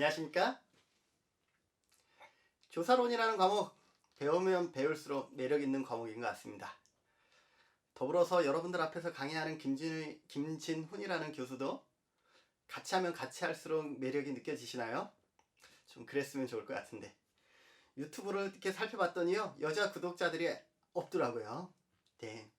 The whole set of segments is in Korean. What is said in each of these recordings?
네, 안녕하십니까? 조사론이라는 과목 배우면 배울수록 매력 있는 과목인 것 같습니다. 더불어서 여러분들 앞에서 강의하는 김진, 김진훈이라는 교수도 같이 하면 같이 할수록 매력이 느껴지시나요? 좀 그랬으면 좋을 것 같은데 유튜브를 이렇게 살펴봤더니요 여자 구독자들이 없더라고요. 네.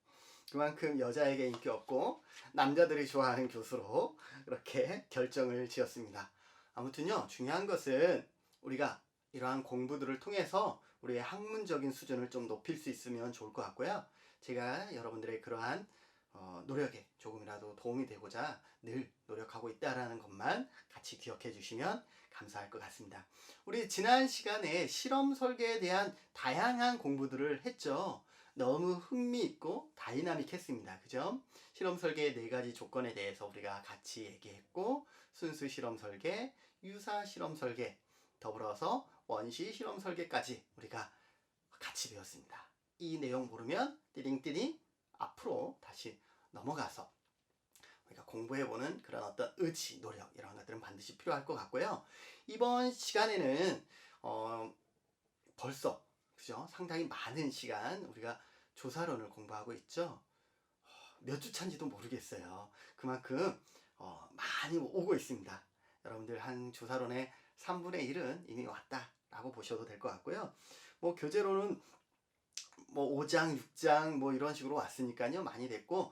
그만큼 여자에게 인기 없고 남자들이 좋아하는 교수로 이렇게 결정을 지었습니다. 아무튼요 중요한 것은 우리가 이러한 공부들을 통해서 우리의 학문적인 수준을 좀 높일 수 있으면 좋을 것 같고요. 제가 여러분들의 그러한 어, 노력에 조금이라도 도움이 되고자 늘 노력하고 있다라는 것만 같이 기억해 주시면 감사할 것 같습니다. 우리 지난 시간에 실험 설계에 대한 다양한 공부들을 했죠. 너무 흥미있고 다이나믹했습니다. 그죠? 실험 설계의 네 가지 조건에 대해서 우리가 같이 얘기했고 순수 실험 설계, 유사 실험 설계, 더불어서 원시 실험 설계까지 우리가 같이 배웠습니다. 이 내용 모르면 띠링띠링 앞으로 다시 넘어가서 우리가 공부해보는 그런 어떤 의지, 노력 이런 것들은 반드시 필요할 것 같고요. 이번 시간에는 어, 벌써 그죠? 상당히 많은 시간 우리가 조사론을 공부하고 있죠. 몇 주 차인지도 모르겠어요. 그만큼 어, 많이 오고 있습니다. 여러분들 한 조사론의 3분의 1은 이미 왔다라고 보셔도 될 것 같고요. 뭐 교재로는 뭐 5장, 6장 뭐 이런 식으로 왔으니까요. 많이 됐고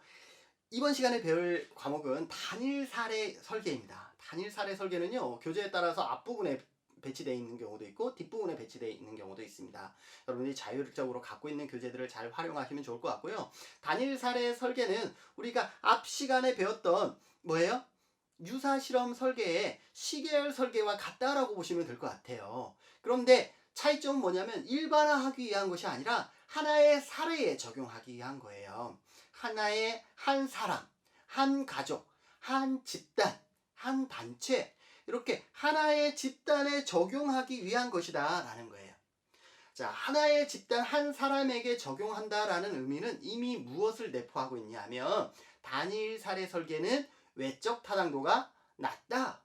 이번 시간에 배울 과목은 단일 사례 설계입니다. 단일 사례 설계는요. 교재에 따라서 앞부분에 배치되어 있는 경우도 있고 뒷부분에 배치되어 있는 경우도 있습니다. 여러분들이 자율적으로 갖고 있는 교재들을 잘 활용하시면 좋을 것 같고요. 단일 사례 설계는 우리가 앞 시간에 배웠던 뭐예요? 유사 실험 설계의 시계열 설계와 같다라고 보시면 될 것 같아요. 그런데 차이점은 뭐냐면 일반화하기 위한 것이 아니라 하나의 사례에 적용하기 위한 거예요. 하나의 한 사람, 한 가족, 한 집단, 한 단체 이렇게 하나의 집단에 적용하기 위한 것이다 라는 거예요. 자, 하나의 집단 한 사람에게 적용한다라는 의미는 이미 무엇을 내포하고 있냐면 단일 사례 설계는 외적 타당도가 낮다.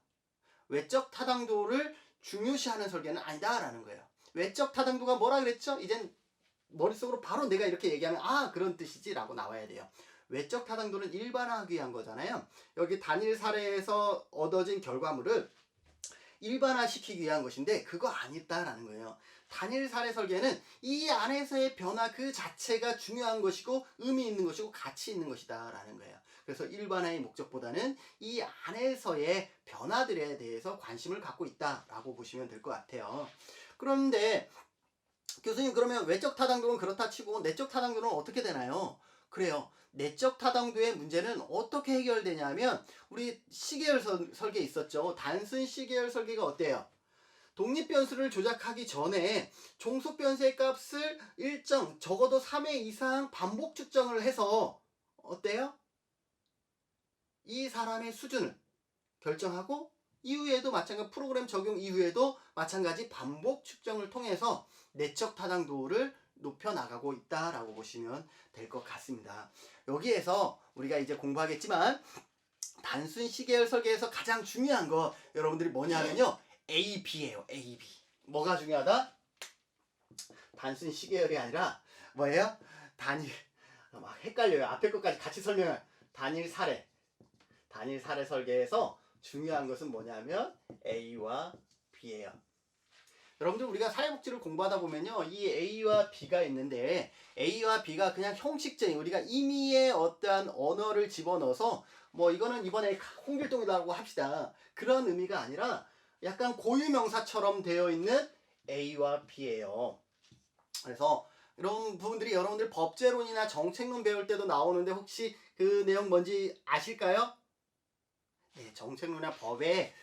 외적 타당도를 중요시하는 설계는 아니다라는 거예요. 외적 타당도가 뭐라 그랬죠? 이젠 머릿속으로 바로 내가 이렇게 얘기하면 아 그런 뜻이지라고 나와야 돼요. 외적 타당도는 일반화하기 위한 거잖아요. 여기 단일 사례에서 얻어진 결과물을 일반화시키기 위한 것인데 그거 아니다라는 거예요. 단일 사례 설계는 이 안에서의 변화 그 자체가 중요한 것이고 의미 있는 것이고 가치 있는 것이다라는 거예요. 그래서 일반화의 목적보다는 이 안에서의 변화들에 대해서 관심을 갖고 있다라고 보시면 될 것 같아요. 그런데 교수님 그러면 외적 타당도는 그렇다 치고 내적 타당도는 어떻게 되나요? 그래요. 내적 타당도의 문제는 어떻게 해결되냐면 우리 시계열 설, 설계 있었죠. 단순 시계열 설계가 어때요? 독립 변수를 조작하기 전에 종속 변수의 값을 일정 적어도 3회 이상 반복 측정을 해서 어때요? 이 사람의 수준을 결정하고 이후에도 마찬가지 프로그램 적용 이후에도 마찬가지 반복 측정을 통해서 내적 타당도를 높여 나가고 있다라고 보시면 될 것 같습니다. 여기에서 우리가 이제 공부하겠지만 단순 시계열 설계에서 가장 중요한 거 여러분들이 뭐냐면요. A, B예요. A, B. 뭐가 중요하다? 단순 시계열이 아니라 뭐예요? 단일 막 헷갈려요. 앞에 것까지 같이 설명할 단일 사례. 단일 사례 설계에서 중요한 것은 뭐냐면 A와 B예요. 여러분들 우리가 사회복지를 공부하다 보면요 이 A와 B가 있는데 A와 B가 그냥 형식적인 우리가 임의의 어떠한 언어를 집어넣어서 뭐 이거는 이번에 홍길동이라고 합시다 그런 의미가 아니라 약간 고유명사처럼 되어 있는 A와 B예요 그래서 이런 부분들이 여러분들 법제론이나 정책론 배울 때도 나오는데 혹시 그 내용 뭔지 아실까요? 네, 정책론이나 법에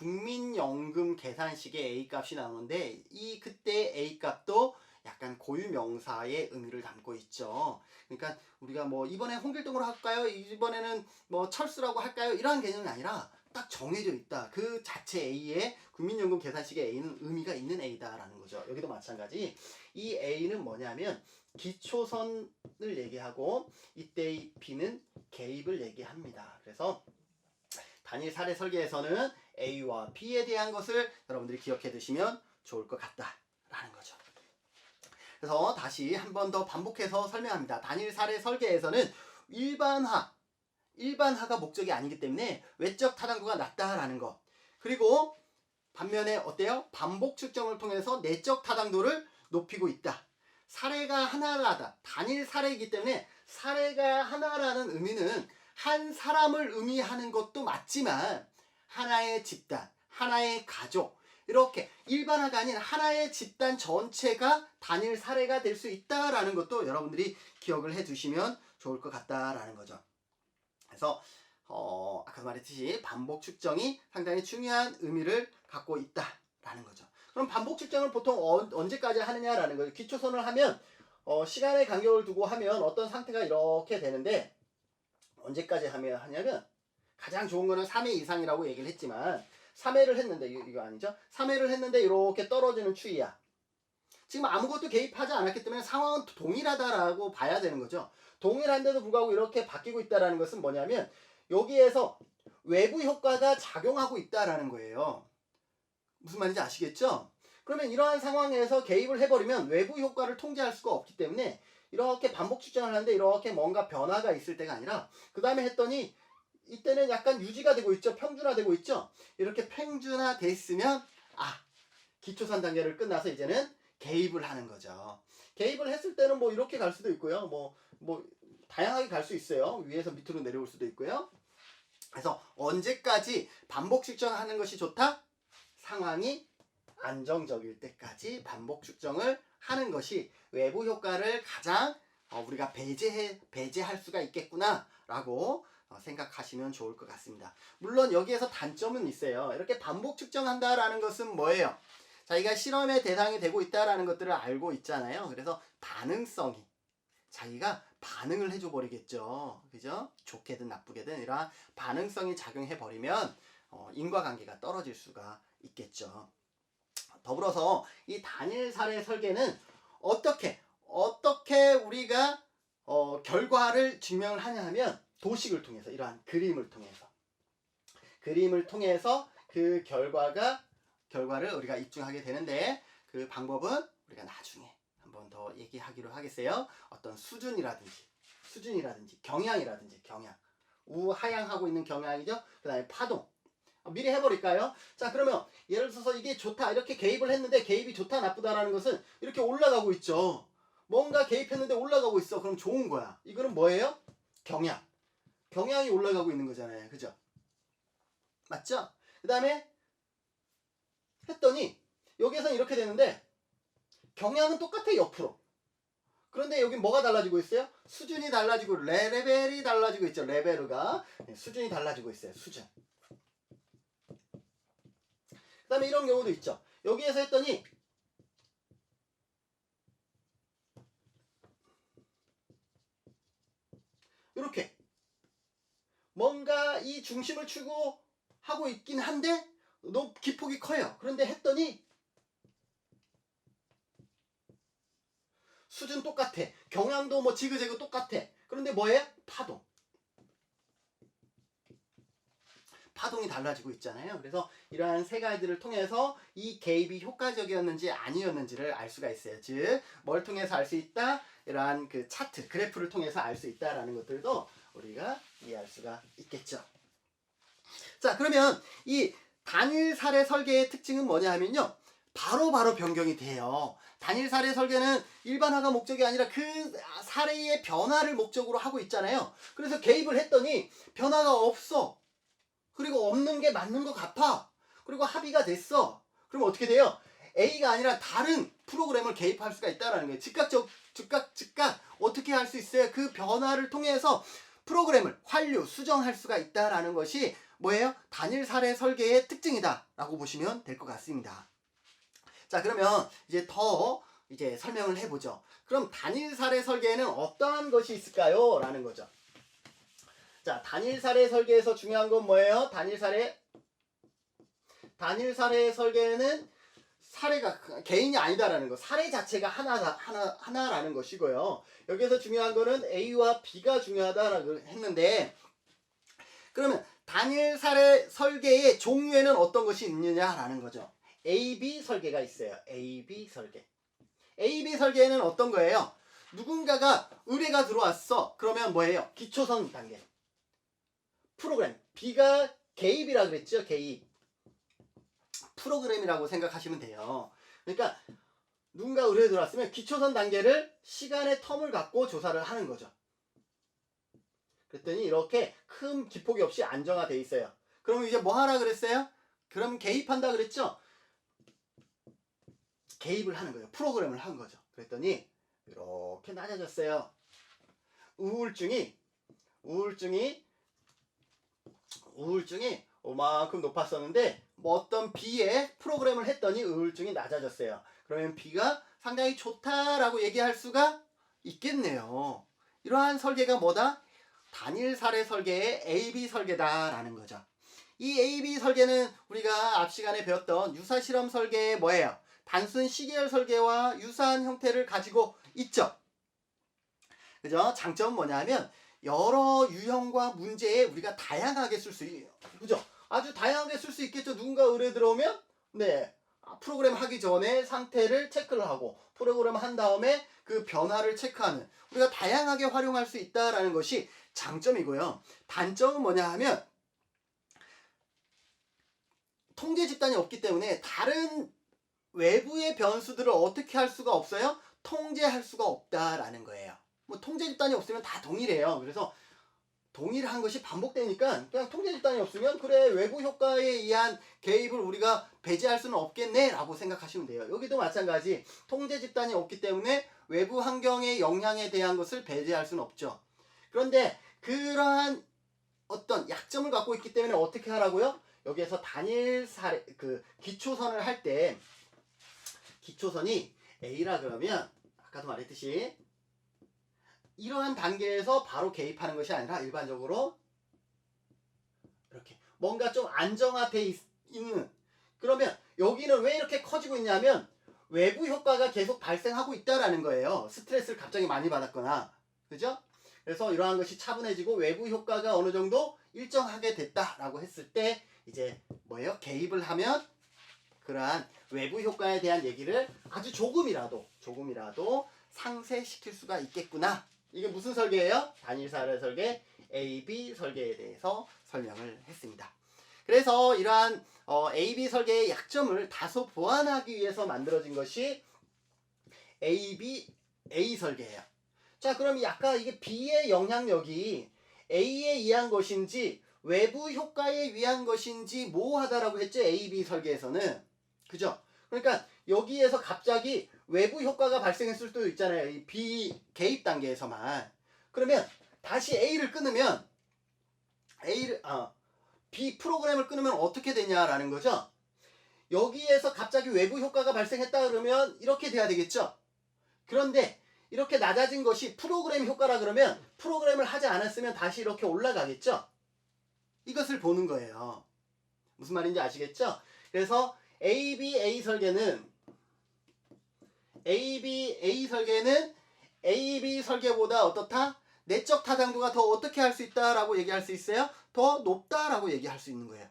국민연금 계산식의 A 값이 나오는데 이 그때 A 값도 약간 고유 명사의 의미를 담고 있죠. 그러니까 우리가 뭐 이번에 홍길동으로 할까요? 이번에는 뭐 철수라고 할까요? 이러한 개념이 아니라 딱 정해져 있다. 그 자체 A의 국민연금 계산식의 A는 의미가 있는 A다라는 거죠. 여기도 마찬가지. 이 A는 뭐냐면 기초선을 얘기하고 이때의 B는 개입을 얘기합니다. 그래서 단일 사례 설계에서는 A와 B에 대한 것을 여러분들이 기억해 두시면 좋을 것 같다라는 거죠. 그래서 다시 한 번 더 반복해서 설명합니다. 단일 사례 설계에서는 일반화, 일반화가 목적이 아니기 때문에 외적 타당도가 낮다라는 것. 그리고 반면에 어때요? 반복 측정을 통해서 내적 타당도를 높이고 있다. 사례가 하나라다. 단일 사례이기 때문에 사례가 하나라는 의미는 한 사람을 의미하는 것도 맞지만 하나의 집단, 하나의 가족, 이렇게 일반화가 아닌 하나의 집단 전체가 단일 사례가 될 수 있다라는 것도 여러분들이 기억을 해 두시면 좋을 것 같다라는 거죠. 그래서 어, 아까 말했듯이 반복 측정이 상당히 중요한 의미를 갖고 있다라는 거죠. 그럼 반복 측정을 보통 어, 언제까지 하느냐라는 거죠. 기초선을 하면 어, 시간의 간격을 두고 하면 어떤 상태가 이렇게 되는데 언제까지 하면 하냐면 가장 좋은 거는 3회 이상이라고 얘기를 했지만 3회를 했는데 이거, 아니죠? 3회를 했는데 이렇게 떨어지는 추이야. 지금 아무것도 개입하지 않았기 때문에 상황은 동일하다라고 봐야 되는 거죠. 동일한데도 불구하고 이렇게 바뀌고 있다라는 것은 뭐냐면 여기에서 외부 효과가 작용하고 있다라는 거예요. 무슨 말인지 아시겠죠? 그러면 이러한 상황에서 개입을 해버리면 외부 효과를 통제할 수가 없기 때문에 이렇게 반복 측정을 하는데 이렇게 뭔가 변화가 있을 때가 아니라 그 다음에 했더니 이때는 약간 유지가 되고 있죠. 평준화되고 있죠. 이렇게 평준화 됐으면 아 기초산 단계를 끝나서 이제는 개입을 하는 거죠. 개입을 했을 때는 뭐 이렇게 갈 수도 있고요. 뭐뭐 다양하게 갈 수 있어요. 위에서 밑으로 내려올 수도 있고요. 그래서 언제까지 반복 측정하는 것이 좋다? 상황이 안정적일 때까지 반복 측정을 하는 것이 외부 효과를 가장 어, 우리가 배제해 배제할 수가 있겠구나라고 어, 생각하시면 좋을 것 같습니다. 물론 여기에서 단점은 있어요. 이렇게 반복 측정한다라는 것은 뭐예요? 자기가 실험의 대상이 되고 있다라는 것들을 알고 있잖아요. 그래서 반응성이 자기가 반응을 해줘 버리겠죠. 그죠? 좋게든 나쁘게든 이러한 반응성이 작용해 버리면 어, 인과관계가 떨어질 수가 있겠죠. 더불어서 이 단일 사례 설계는 어떻게 어떻게 우리가 어, 결과를 증명을 하냐 하면 도식을 통해서 이러한 그림을 통해서 그림을 통해서 그 결과가 결과를 우리가 입증하게 되는데 그 방법은 우리가 나중에 한번 더 얘기하기로 하겠어요. 어떤 수준이라든지 수준이라든지 경향이라든지 경향 우하향하고 있는 경향이죠. 그 다음에 파동 어, 미리 해버릴까요? 자 그러면 예를 들어서 이게 좋다 이렇게 개입을 했는데 개입이 좋다 나쁘다라는 것은 이렇게 올라가고 있죠. 뭔가 개입했는데 올라가고 있어. 그럼 좋은 거야. 이거는 뭐예요? 경향. 경향이 올라가고 있는 거잖아요. 그죠? 맞죠? 그 다음에 했더니 여기에서는 이렇게 되는데 경향은 똑같아 옆으로. 그런데 여기 뭐가 달라지고 있어요? 수준이 달라지고 레벨이 달라지고 있죠. 레벨가 네, 수준이 달라지고 있어요. 수준. 그 다음에 이런 경우도 있죠. 여기에서 했더니 이렇게 뭔가 이 중심을 추구 하고 있긴 한데 너무 기폭이 커요. 그런데 했더니 수준 똑같아. 경향도 뭐 지그재그 똑같아. 그런데 뭐예요? 파동. 파동이 달라지고 있잖아요. 그래서 이러한 세 가지를 통해서 이 개입이 효과적이었는지 아니었는지를 알 수가 있어요. 즉, 뭘 통해서 알 수 있다? 이러한 그 차트, 그래프를 통해서 알 수 있다라는 것들도 우리가 이해할 수가 있겠죠. 자, 그러면 이 단일 사례 설계의 특징은 뭐냐 하면요. 바로바로 바로 변경이 돼요. 단일 사례 설계는 일반화가 목적이 아니라 그 사례의 변화를 목적으로 하고 있잖아요. 그래서 개입을 했더니 변화가 없어. 그리고 없는 게 맞는 것 같아. 그리고 합의가 됐어. 그럼 어떻게 돼요? A가 아니라 다른 프로그램을 개입할 수가 있다는 거예요. 즉각적, 즉각, 즉각 어떻게 할 수 있어요? 그 변화를 통해서 프로그램을 환류, 수정할 수가 있다라는 것이 뭐예요? 단일 사례 설계의 특징이다라고 보시면 될 것 같습니다. 자, 그러면 이제 더 이제 설명을 해보죠. 그럼 단일 사례 설계에는 어떠한 것이 있을까요? 라는 거죠. 자, 단일 사례 설계에서 중요한 건 뭐예요? 단일 사례 단일 사례 설계는 사례가 개인이 아니다라는 거. 사례 자체가 하나다 하나 하나라는 것이고요. 여기서 중요한 거는 A와 B가 중요하다라고 했는데 그러면 단일 사례 설계의 종류에는 어떤 것이 있느냐라는 거죠. A-B 설계가 있어요. A-B 설계. A-B 설계는 어떤 거예요? 누군가가 의뢰가 들어왔어. 그러면 뭐예요? 기초선 단계. 프로그램. B가 개입이라 그랬죠. 개입. 프로그램이라고 생각하시면 돼요. 그러니까 누군가 의뢰 들어왔으면 기초선 단계를 시간의 텀을 갖고 조사를 하는 거죠. 그랬더니 이렇게 큰 기폭이 없이 안정화돼 있어요. 그럼 이제 뭐 하라 그랬어요? 그럼 개입한다 그랬죠? 개입을 하는 거예요. 프로그램을 한 거죠. 그랬더니 이렇게 낮아졌어요. 우울증이 우울증이 우울증이 오만큼 높았었는데 뭐 어떤 B에 프로그램을 했더니 우울증이 낮아졌어요. 그러면 B가 상당히 좋다라고 얘기할 수가 있겠네요. 이러한 설계가 뭐다? 단일 사례 설계의 AB 설계다라는 거죠. 이 AB 설계는 우리가 앞 시간에 배웠던 유사 실험 설계의 뭐예요? 단순 시계열 설계와 유사한 형태를 가지고 있죠. 그죠? 장점은 뭐냐면 여러 유형과 문제에 우리가 다양하게 쓸 수 있, 그죠? 아주 다양하게 쓸 수 있겠죠. 누군가 의뢰 들어오면 네 아, 프로그램 하기 전에 상태를 체크를 하고 프로그램 한 다음에 그 변화를 체크하는 우리가 다양하게 활용할 수 있다라는 것이 장점이고요. 단점은 뭐냐 하면 통제 집단이 없기 때문에 다른 외부의 변수들을 어떻게 할 수가 없어요? 통제할 수가 없다라는 거예요. 뭐 통제 집단이 없으면 다 동일해요. 그래서 동일한 것이 반복되니까 그냥 통제 집단이 없으면 그래 외부 효과에 의한 개입을 우리가 배제할 수는 없겠네라고 생각하시면 돼요. 여기도 마찬가지 통제 집단이 없기 때문에 외부 환경의 영향에 대한 것을 배제할 수는 없죠. 그런데 그러한 어떤 약점을 갖고 있기 때문에 어떻게 하라고요? 여기에서 단일 사례 그 기초선을 할 때 기초선이 A라 그러면 아까도 말했듯이 이러한 단계에서 바로 개입하는 것이 아니라 일반적으로 이렇게 뭔가 좀 안정화돼 있, 있는 그러면 여기는 왜 이렇게 커지고 있냐면 외부 효과가 계속 발생하고 있다라는 거예요. 스트레스를 갑자기 많이 받았거나 그죠? 그래서 이러한 것이 차분해지고 외부 효과가 어느 정도 일정하게 됐다라고 했을 때 이제 뭐예요? 개입을 하면 그러한 외부 효과에 대한 얘기를 아주 조금이라도 조금이라도 상쇄시킬 수가 있겠구나. 이게 무슨 설계예요? 단일사례 설계, AB 설계에 대해서 설명을 했습니다. 그래서 이러한 어, AB 설계의 약점을 다소 보완하기 위해서 만들어진 것이 AB A 설계예요. 자, 그럼 이 아까 이게 B의 영향력이 A에 의한 것인지 외부 효과에 의한 것인지 모호하다라고 했죠. AB 설계에서는. 그죠? 그러니까 여기에서 갑자기 외부 효과가 발생했을 수도 있잖아요. 이 B 개입 단계에서만. 그러면 다시 A를 끊으면 A를 아 B 프로그램을 끊으면 어떻게 되냐라는 거죠. 여기에서 갑자기 외부 효과가 발생했다 그러면 이렇게 돼야 되겠죠. 그런데 이렇게 낮아진 것이 프로그램 효과라 그러면 프로그램을 하지 않았으면 다시 이렇게 올라가겠죠. 이것을 보는 거예요. 무슨 말인지 아시겠죠? 그래서 ABA 설계는 ABA 설계는 AB 설계보다 어떻다? 내적 타당도가 더 어떻게 할 수 있다라고 얘기할 수 있어요? 더 높다라고 얘기할 수 있는 거예요.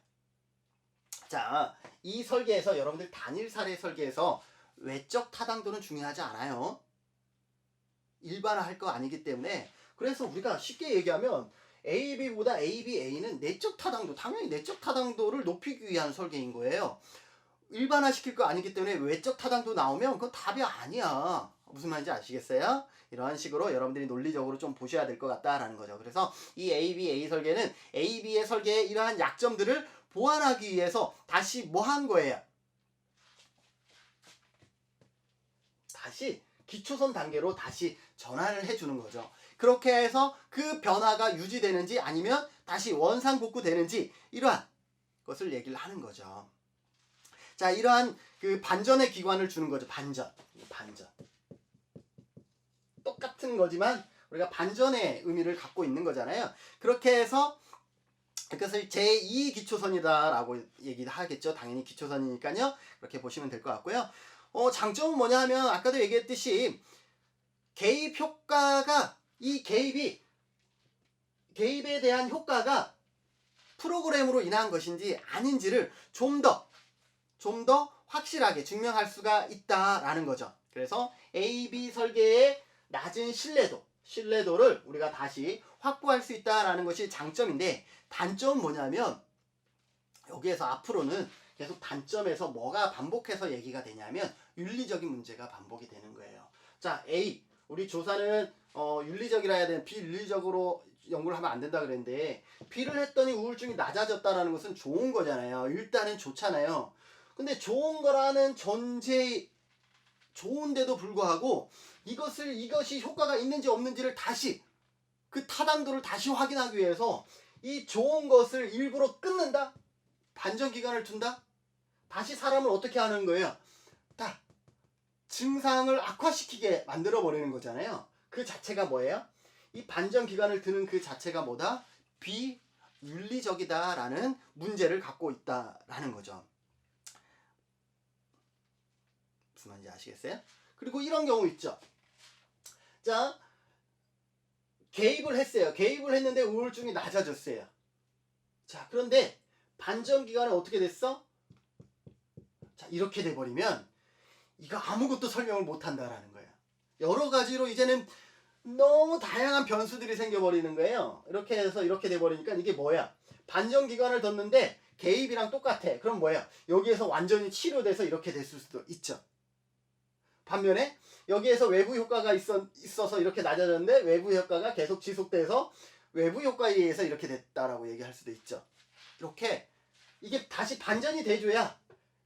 자, 이 설계에서 여러분들 단일 사례 설계에서 외적 타당도는 중요하지 않아요. 일반화할 거 아니기 때문에 그래서 우리가 쉽게 얘기하면 AB보다 ABA는 내적 타당도, 당연히 내적 타당도를 높이기 위한 설계인 거예요. 일반화 시킬 거 아니기 때문에 외적 타당도 나오면 그건 답이 아니야. 무슨 말인지 아시겠어요? 이런 식으로 여러분들이 논리적으로 좀 보셔야 될 것 같다라는 거죠. 그래서 이 ABA 설계는 AB의 설계의 이러한 약점들을 보완하기 위해서 다시 뭐 한 거예요? 다시 기초선 단계로 다시 전환을 해주는 거죠. 그렇게 해서 그 변화가 유지되는지 아니면 다시 원상복구 되는지 이러한 것을 얘기를 하는 거죠. 자, 이러한 그 반전의 기관을 주는 거죠. 반전. 반전. 똑같은 거지만 우리가 반전의 의미를 갖고 있는 거잖아요. 그렇게 해서 그것을 제2 기초선이다라고 얘기를 하겠죠. 당연히 기초선이니까요. 그렇게 보시면 될 것 같고요. 어, 장점은 뭐냐 하면 아까도 얘기했듯이 개입 효과가 이 개입이 개입에 대한 효과가 프로그램으로 인한 것인지 아닌지를 좀 더, 좀 더 확실하게 증명할 수가 있다라는 거죠. 그래서 A-B 설계의 낮은 신뢰도, 신뢰도를 우리가 다시 확보할 수 있다라는 것이 장점인데 단점은 뭐냐면 여기에서 앞으로는 계속 단점에서 뭐가 반복해서 얘기가 되냐면 윤리적인 문제가 반복이 되는 거예요. 자, A 우리 조사는 어, 윤리적이라 해야 되는 비윤리적으로 연구를 하면 안 된다 그랬는데 B를 했더니 우울증이 낮아졌다라는 것은 좋은 거잖아요. 일단은 좋잖아요. 근데 좋은 거라는 전제 좋은데도 불구하고 이것을 이것이 효과가 있는지 없는지를 다시 그 타당도를 다시 확인하기 위해서 이 좋은 것을 일부러 끊는다? 반전 기간을 둔다? 다시 사람을 어떻게 하는 거예요? 딱 증상을 악화시키게 만들어 버리는 거잖아요. 그 자체가 뭐예요? 이 반전 기간을 드는 그 자체가 뭐다? 비윤리적이다라는 문제를 갖고 있다라는 거죠. 무슨 말인지 아시겠어요? 그리고 이런 경우 있죠. 자, 개입을 했어요. 개입을 했는데 우울증이 낮아졌어요. 자, 그런데 반전 기간은 어떻게 됐어? 자, 이렇게 돼 버리면 이거 아무것도 설명을 못 한다라는 거예요. 여러 가지로 이제는 너무 다양한 변수들이 생겨 버리는 거예요. 이렇게 해서 이렇게 돼 버리니까 이게 뭐야? 반전 기간을 뒀는데 개입이랑 똑같아. 그럼 뭐야? 여기에서 완전히 치료돼서 이렇게 됐을 수도 있죠. 반면에 여기에서 외부 효과가 있어, 있어서 이렇게 낮아졌는데 외부 효과가 계속 지속돼서 외부 효과에 의해서 이렇게 됐다라고 얘기할 수도 있죠. 이렇게 이게 다시 반전이 돼줘야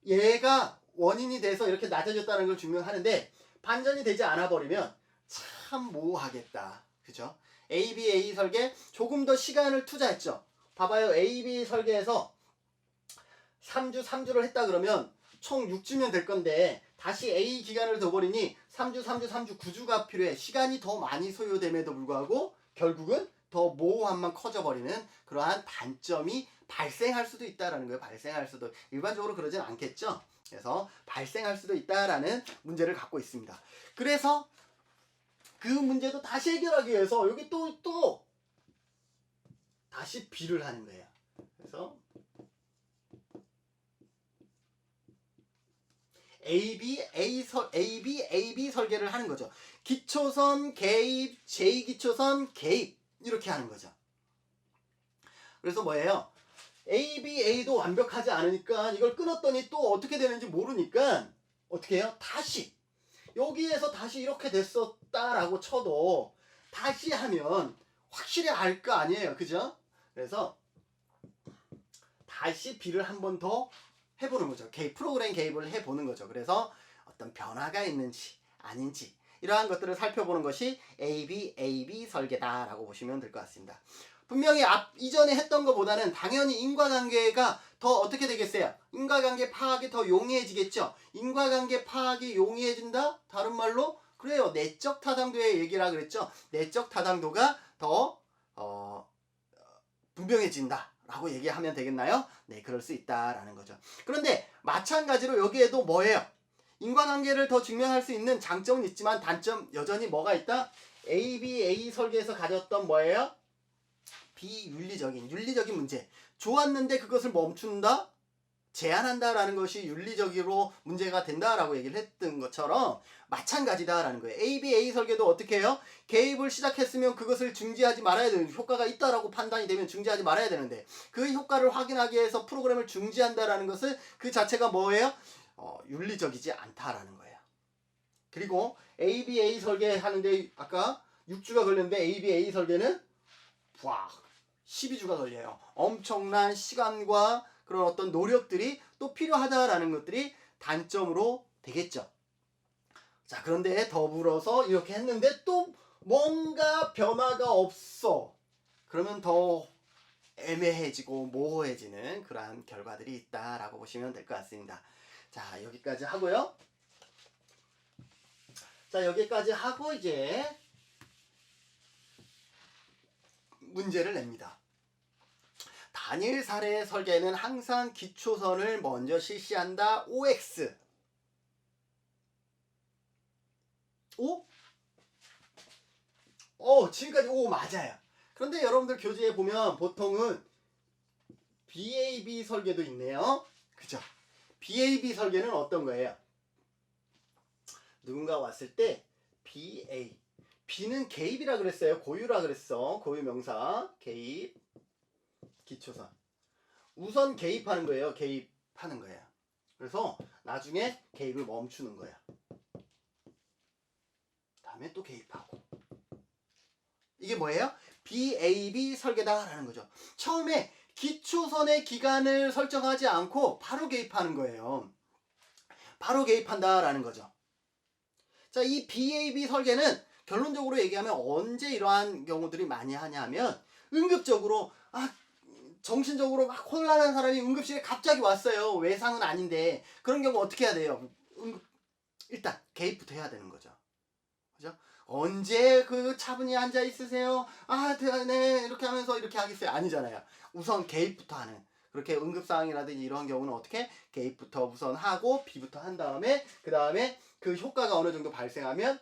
얘가 원인이 돼서 이렇게 낮아졌다는 걸 증명하는데 반전이 되지 않아 버리면 참 모호하겠다. 그죠? ABA 설계 조금 더 시간을 투자했죠. 봐봐요. AB 설계에서 3주 3주를 했다 그러면 총 6주면 될 건데 다시 A 기간을 더 버리니 3주 3주 3주 9주가 필요해. 시간이 더 많이 소요됨에도 불구하고 결국은 더 모호함만 커져버리는 그러한 단점이 발생할 수도 있다라는 거예요. 발생할 수도 일반적으로 그러진 않겠죠. 그래서 발생할 수도 있다라는 문제를 갖고 있습니다. 그래서 그 문제도 다시 해결하기 위해서 여기 또 또 다시 B를 하는 거예요. 그래서 AB, A 설, AB, AB 설계를 하는 거죠. 기초선 개입, 제2기초선 개입 이렇게 하는 거죠. 그래서 뭐예요? ABA도 완벽하지 않으니까 이걸 끊었더니 또 어떻게 되는지 모르니까 어떻게 해요? 다시 여기에서 다시 이렇게 됐었다라고 쳐도 다시 하면 확실히 알 거 아니에요. 그죠? 그래서 다시 B를 한 번 더 해보는 거죠. 개입, 프로그램 개입을 해보는 거죠. 그래서 어떤 변화가 있는지 아닌지 이러한 것들을 살펴보는 것이 AB, AB 설계다라고 보시면 될 것 같습니다. 분명히 앞 이전에 했던 것보다는 당연히 인과관계가 더 어떻게 되겠어요? 인과관계 파악이 더 용이해지겠죠. 인과관계 파악이 용이해진다? 다른 말로 그래요. 내적 타당도의 얘기라 그랬죠. 내적 타당도가 더 어, 분명해진다 라고 얘기하면 되겠나요? 네, 그럴 수 있다라는 거죠. 그런데 마찬가지로 여기에도 뭐예요? 인과관계를 더 증명할 수 있는 장점은 있지만 단점 여전히 뭐가 있다? ABA 설계에서 가졌던 뭐예요? 비윤리적인 윤리적인 문제 좋았는데 그것을 멈춘다 제한한다라는 것이 윤리적으로 문제가 된다라고 얘기를 했던 것처럼 마찬가지다라는 거예요. ABA 설계도 어떻게 해요? 개입을 시작했으면 그것을 중지하지 말아야 되는 효과가 있다라고 판단이 되면 중지하지 말아야 되는데 그 효과를 확인하기 위해서 프로그램을 중지한다라는 것은 그 자체가 뭐예요? 어, 윤리적이지 않다라는 거예요. 그리고 ABA 설계하는데 아까 6주가 걸렸는데 ABA 설계는 와 12주가 걸려요. 엄청난 시간과 그런 어떤 노력들이 또 필요하다라는 것들이 단점으로 되겠죠. 자, 그런데 더불어서 이렇게 했는데 또 뭔가 변화가 없어. 그러면 더 애매해지고 모호해지는 그러한 결과들이 있다라고 보시면 될 것 같습니다. 자, 여기까지 하고요. 자, 여기까지 하고 이제 문제를 냅니다. 단일 사례 설계는 항상 기초선을 먼저 실시한다. OX. O? 어, 지금까지 O 맞아요. 그런데 여러분들 교재에 보면 보통은 BAB 설계도 있네요. 그죠? BAB 설계는 어떤 거예요? 누군가 왔을 때 BA B는 개입이라 그랬어요. 고유라 그랬어. 고유 명사 개입 기초선. 우선 개입하는 거예요. 개입하는 거예요. 그래서 나중에 개입을 멈추는 거야. 다음에 또 개입하고. 이게 뭐예요? BAB 설계다라는 거죠. 처음에 기초선의 기간을 설정하지 않고 바로 개입하는 거예요. 바로 개입한다라는 거죠. 자, 이 BAB 설계는 결론적으로 얘기하면 언제 이러한 경우들이 많이 하냐면 응급적으로 아 정신적으로 막 혼란한 사람이 응급실에 갑자기 왔어요. 외상은 아닌데 그런 경우 어떻게 해야 돼요? 응급 일단 개입부터 해야 되는 거죠. 언제 그 차분히 앉아 있으세요? 아, 네, 네, 이렇게 하면서 이렇게 하겠어요? 아니잖아요. 우선 개입부터 하는. 그렇게 응급 상황이라든지 이런 경우는 어떻게 개입부터 우선 하고 B부터 한 다음에 그 다음에 그 효과가 어느 정도 발생하면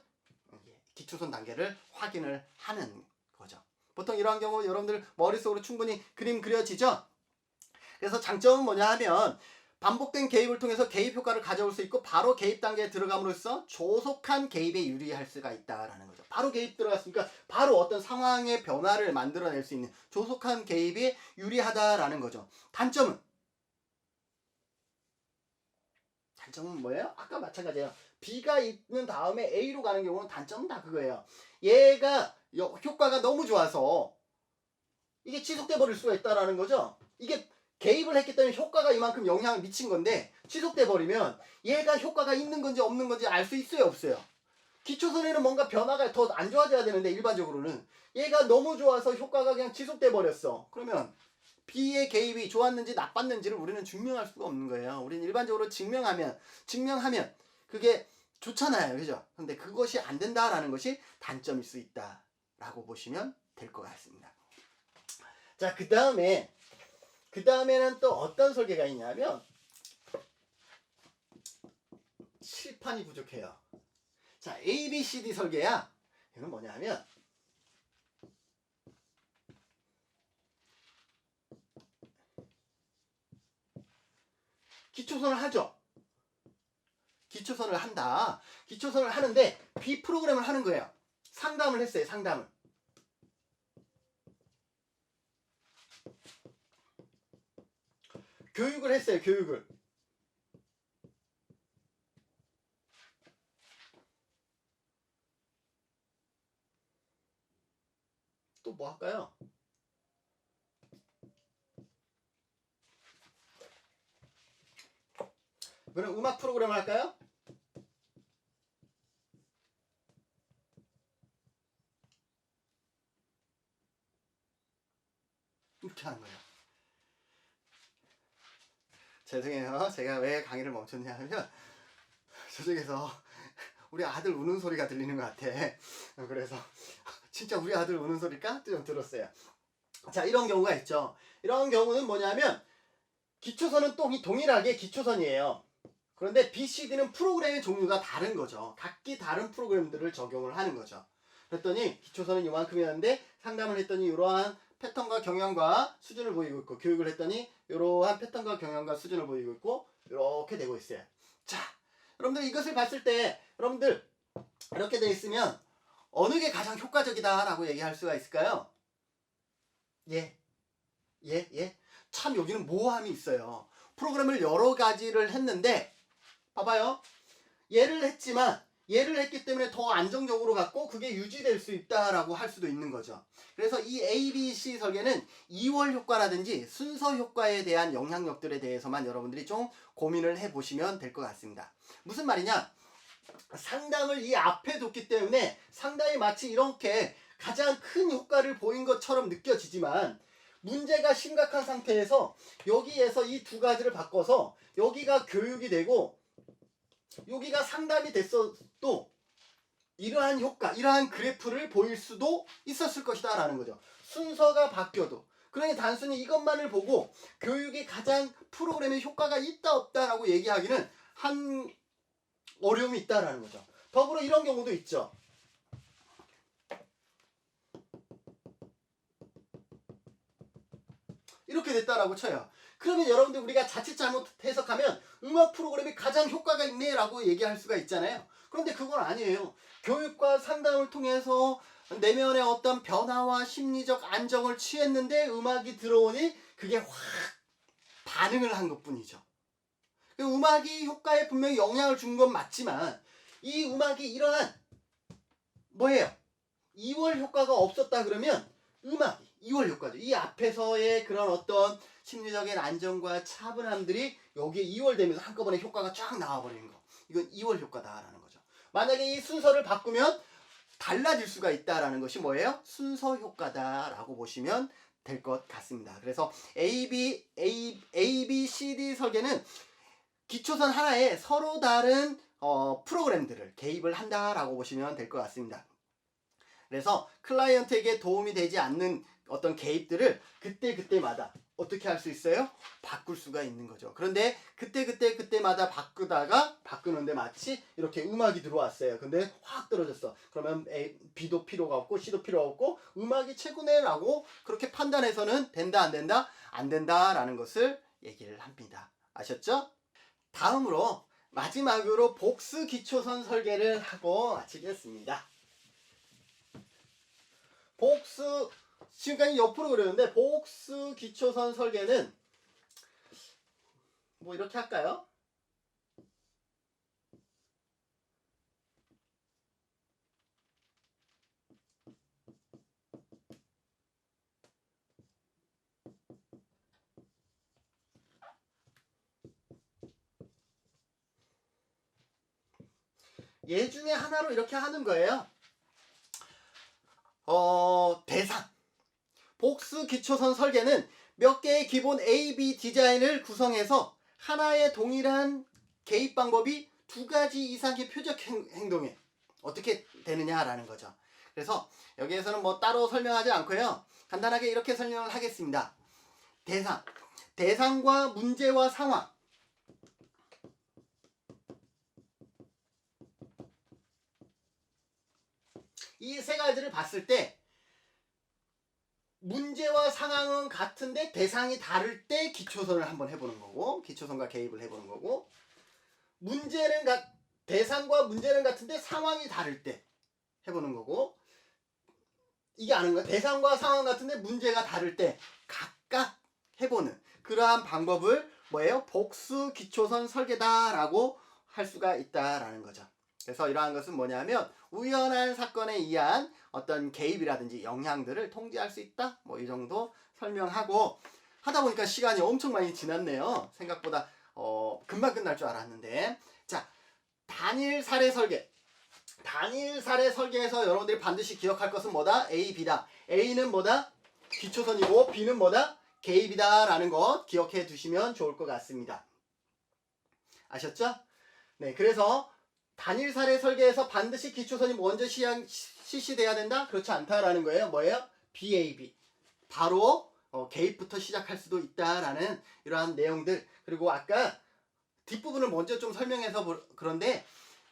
기초선 단계를 확인을 하는 거죠. 보통 이러한 경우 여러분들 머릿속으로 충분히 그림 그려지죠? 그래서 장점은 뭐냐 하면 반복된 개입을 통해서 개입 효과를 가져올 수 있고 바로 개입 단계에 들어감으로써 조속한 개입에 유리할 수가 있다라는 거죠. 바로 개입 들어갔으니까 바로 어떤 상황의 변화를 만들어낼 수 있는 조속한 개입이 유리하다라는 거죠. 단점은 단점은 뭐예요? 아까 마찬가지예요. B가 있는 다음에 A로 가는 경우는 단점은 다 그거예요. 얘가 여- 효과가 너무 좋아서 이게 지속돼 버릴 수가 있다라는 거죠. 이게 개입을 했기 때문에 효과가 이만큼 영향을 미친 건데 지속돼 버리면 얘가 효과가 있는 건지 없는 건지 알 수 있어요, 없어요? 기초선에는 뭔가 변화가 더 안 좋아져야 되는데 일반적으로는 얘가 너무 좋아서 효과가 그냥 지속돼 버렸어. 그러면 B의 개입이 좋았는지 나빴는지를 우리는 증명할 수가 없는 거예요. 우리는 일반적으로 증명하면 증명하면 그게 좋잖아요. 그죠? 근데 그것이 안 된다라는 것이 단점일 수 있다라고 보시면 될 것 같습니다. 자, 그 다음에 그 다음에는 또 어떤 설계가 있냐면 칠판이 부족해요. 자, A, B, C, D 설계야. 이건 뭐냐면 기초선을 하죠. 기초선을 한다. 기초선을 하는데 B 프로그램을 하는 거예요. 상담을 했어요. 상담을. 교육을 했어요. 교육을. 또 뭐 할까요? 그럼 음악 프로그램 할까요? 이렇게 하는 거예요. 죄송해요. 제가 왜 강의를 멈췄냐 하면 저쪽에서 우리 아들 우는 소리가 들리는 것 같아. 그래서 진짜 우리 아들 우는 소리가 좀 들었어요. 자, 이런 경우가 있죠. 이런 경우는 뭐냐면 기초선은 또 동일하게 기초선이에요. 그런데 BCD는 프로그램의 종류가 다른 거죠. 각기 다른 프로그램들을 적용을 하는 거죠. 그랬더니 기초선은 이만큼이었는데 상담을 했더니 이러한 패턴과 경향과 수준을 보이고 있고 교육을 했더니 이러한 패턴과 경향과 수준을 보이고 있고 이렇게 되고 있어요. 자, 여러분들 이것을 봤을 때 여러분들 이렇게 돼 있으면 어느 게 가장 효과적이다라고 얘기할 수가 있을까요? 예, 예, 예. 참 여기는 모호함이 있어요. 프로그램을 여러 가지를 했는데 봐봐요. 얘를 했지만 얘를 했기 때문에 더 안정적으로 갔고 그게 유지될 수 있다라고 할 수도 있는 거죠. 그래서 이 A, B, C 설계는 2월 효과라든지 순서 효과에 대한 영향력들에 대해서만 여러분들이 좀 고민을 해보시면 될 것 같습니다. 무슨 말이냐? 상담을 이 앞에 뒀기 때문에 상담이 마치 이렇게 가장 큰 효과를 보인 것처럼 느껴지지만 문제가 심각한 상태에서 여기에서 이 두 가지를 바꿔서 여기가 교육이 되고 여기가 상담이 됐어도 이러한 효과, 이러한 그래프를 보일 수도 있었을 것이다 라는 거죠. 순서가 바뀌어도. 그러니 단순히 이것만을 보고 교육이 가장 프로그램에 효과가 있다 없다라고 얘기하기는 한 어려움이 있다라는 거죠. 더불어 이런 경우도 있죠. 이렇게 됐다라고 쳐요. 그러면 여러분들 우리가 자칫 잘못 해석하면 음악 프로그램이 가장 효과가 있네라고 얘기할 수가 있잖아요. 그런데 그건 아니에요. 교육과 상담을 통해서 내면의 어떤 변화와 심리적 안정을 취했는데 음악이 들어오니 그게 확 반응을 한 것뿐이죠. 그 음악이 효과에 분명히 영향을 준 건 맞지만 이 음악이 이러한 뭐예요? 2월 효과가 없었다 그러면 음악이 2월 효과죠. 이 앞에서의 그런 어떤 심리적인 안정과 차분함들이 여기에 2월 되면서 한꺼번에 효과가 쫙 나와버리는 거. 이건 2월 효과다라는 거죠. 만약에 이 순서를 바꾸면 달라질 수가 있다라는 것이 뭐예요? 순서 효과다라고 보시면 될 것 같습니다. 그래서 A, B, A, A, B, C, D 설계는 기초선 하나에 서로 다른 어, 프로그램들을 개입을 한다라고 보시면 될 것 같습니다. 그래서 클라이언트에게 도움이 되지 않는 어떤 개입들을 그때 그때마다 어떻게 할 수 있어요? 바꿀 수가 있는 거죠. 그런데 그때 그때 그때마다 바꾸다가 바꾸는데 마치 이렇게 음악이 들어왔어요. 근데 확 떨어졌어. 그러면 A, B도 필요가 없고 C도 필요 없고 음악이 최고네라고 그렇게 판단해서는 된다 안 된다 안 된다라는 것을 얘기를 합니다. 아셨죠? 다음으로 마지막으로 복수 기초선 설계를 하고 마치겠습니다. 복수 지금까지 옆으로 그렸는데 복수 기초선 설계는 뭐 이렇게 할까요? 얘 중에 하나로 이렇게 하는 거예요. 어, 대상. 복수 기초선 설계는 몇 개의 기본 A, B 디자인을 구성해서 하나의 동일한 개입 방법이 두 가지 이상의 표적 행- 행동에 어떻게 되느냐라는 거죠. 그래서 여기에서는 뭐 따로 설명하지 않고요. 간단하게 이렇게 설명을 하겠습니다. 대상. 대상과 문제와 상황. 이 세 가지를 봤을 때 상황은 같은데 대상이 다를 때 기초선을 한번 해보는 거고 기초선과 개입을 해보는 거고. 문제는 가, 대상과 문제는 같은데 상황이 다를 때 해보는 거고. 이게 아는 거야? 대상과 상황 같은데 문제가 다를 때 각각 해보는 그러한 방법을 뭐예요? 복수 기초선 설계다라고 할 수가 있다라는 거죠. 그래서 이러한 것은 뭐냐면 우연한 사건에 의한 어떤 개입이라든지 영향들을 통제할 수 있다. 뭐 이 정도 설명하고 하다 보니까 시간이 엄청 많이 지났네요. 생각보다 어, 금방 끝날 줄 알았는데 자 단일 사례 설계 단일 사례 설계에서 여러분들이 반드시 기억할 것은 뭐다? A, B다. A는 뭐다? 기초선이고 B는 뭐다? 개입이다라는 것 기억해 두시면 좋을 것 같습니다. 아셨죠? 네, 그래서 단일 사례 설계에서 반드시 기초선이 먼저 실시돼야 된다? 그렇지 않다라는 거예요. 뭐예요? BAB. 바로 어, 개입부터 시작할 수도 있다라는 이러한 내용들. 그리고 아까 뒷부분을 먼저 좀 설명해서 보- 그런데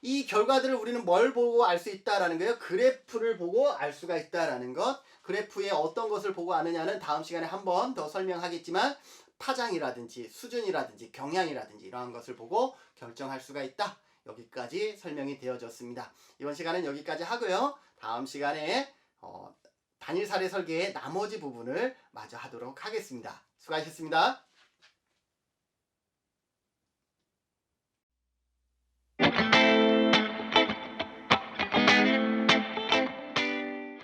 이 결과들을 우리는 뭘 보고 알 수 있다라는 거예요. 그래프를 보고 알 수가 있다라는 것. 그래프에 어떤 것을 보고 아느냐는 다음 시간에 한 번 더 설명하겠지만 파장이라든지 수준이라든지 경향이라든지 이러한 것을 보고 결정할 수가 있다. 여기까지 설명이 되어졌습니다. 이번 시간은 여기까지 하고요. 다음 시간에 어, 단일 사례 설계의 나머지 부분을 마저 하도록 하겠습니다. 수고하셨습니다.